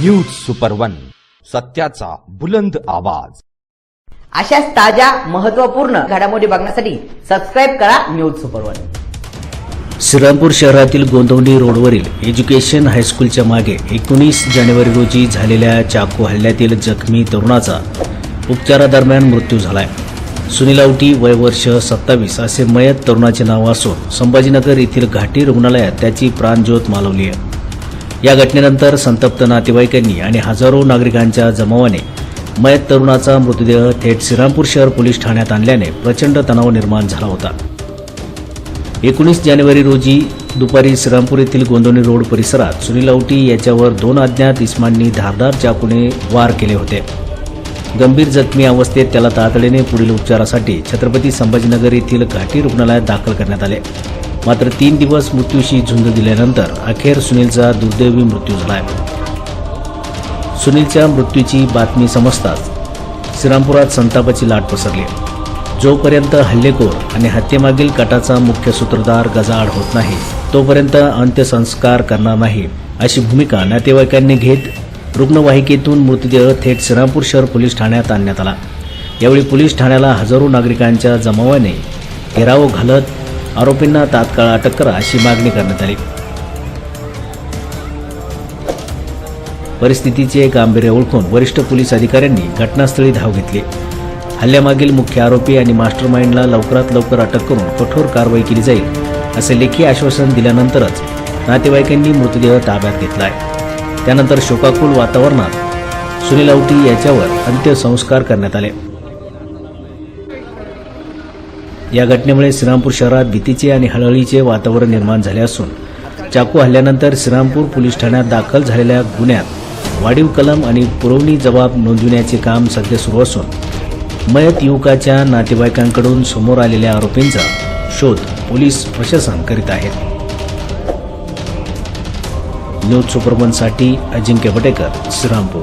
News super one सत्याचा बुलंद आवाज. अशाच ताज्या महत्त्वपूर्ण घडामोडी बघण्यासाठी सबस्क्राईब करा न्यूज सुपर वन श्रीरामपूर शहरातील गोंदवली रोडवरील एज्युकेशन हायस्कूलच्या मागे एकोणीस जानेवारी रोजी झालेल्या चाकू हल्ल्यातील जखमी तरुणाचा उपचारादरम्यान मृत्यू झालाय. सुनील आवटी वय वर्ष सत्तावीस असे मयत तरुणाचे नाव असून संभाजीनगर येथील घाटी रुग्णालयात त्याची प्राणज्योत मालवली आहे. या घटनेनंतर संतप्त नातेवाईकांनी आणि हजारो नागरिकांच्या जमावाने मयत तरुणाचा मृतदेह थेट श्रीरामपूर शहर पोलीस ठाण्यात आणल्याने प्रचंड तणाव निर्माण झाला होता. एकोणीस जानेवारी रोजी दुपारी श्रीरामपूर येथील गोंदवणी रोड परिसरात सुनील औटी याच्यावर दोन अज्ञात इस्मांनी धारदार चाकूने वार केले होते. गंभीर जखमी अवस्थेत त्याला तातडीने पुढील उपचारासाठी छत्रपती संभाजीनगर येथील घाटी रुग्णालयात दाखल करण्यात आले. मात्र तीन दिवस मृत्यूशी झुंज दिल्यानंतर अखेर सुनीलचा दुर्दैवी मृत्यू झालाय. सुनीलच्या मृत्यूची बातमी समजताच श्रीरामपुरात संतापाची लाट पसरली. जोपर्यंत हल्लेखोर आणि हत्येमागील कटाचा मुख्य सूत्रधार गजाआड होत नाही तोपर्यंत अंत्यसंस्कार करणार नाही अशी भूमिका नातेवाईकांनी घेत रुग्णवाहिकेतून मृतदेह थेट श्रीरामपूर शहर पोलीस ठाण्यात आणण्यात आला. यावेळी पोलीस ठाण्याला हजारो नागरिकांच्या जमावाने घेराव घालत आरोपींना तात्काळ अटक करा अशी मागणी करण्यात आली. परिस्थितीचे गांभीर्य ओळखून वरिष्ठ पोलीस अधिकाऱ्यांनी घटनास्थळी धाव घेतली. हल्ल्यामागील मुख्य आरोपी आणि मास्टरमाइंडला लवकरात लवकर अटक करून कठोर कारवाई केली जाईल असे लेखी आश्वासन दिल्यानंतरच नातेवाईकांनी मृतदेह ताब्यात घेतला आहे त्यानंतर शोकाकुल वातावरणात सुनील औटी याच्यावर अंत्यसंस्कार करण्यात आले. या घटनेमुळे श्रीरामपूर शहरात भीतीचे आणि हळहळीचे वातावरण निर्माण झाले असून चाकू हल्ल्यानंतर श्रीरामपूर पोलीस ठाण्यात दाखल झालेल्या गुन्ह्यात वाढीव कलम आणि पुरवणी जबाब नोंदविण्याचे काम सध्या सुरू असून मयत युवकाच्या नातेवाईकांकडून समोर आलेल्या आरोपींचा शोध पोलीस प्रशासन करीत आहेत. न्यूज सुपरमनसाठी अजिंक्य बटेकर श्रीरामपूर.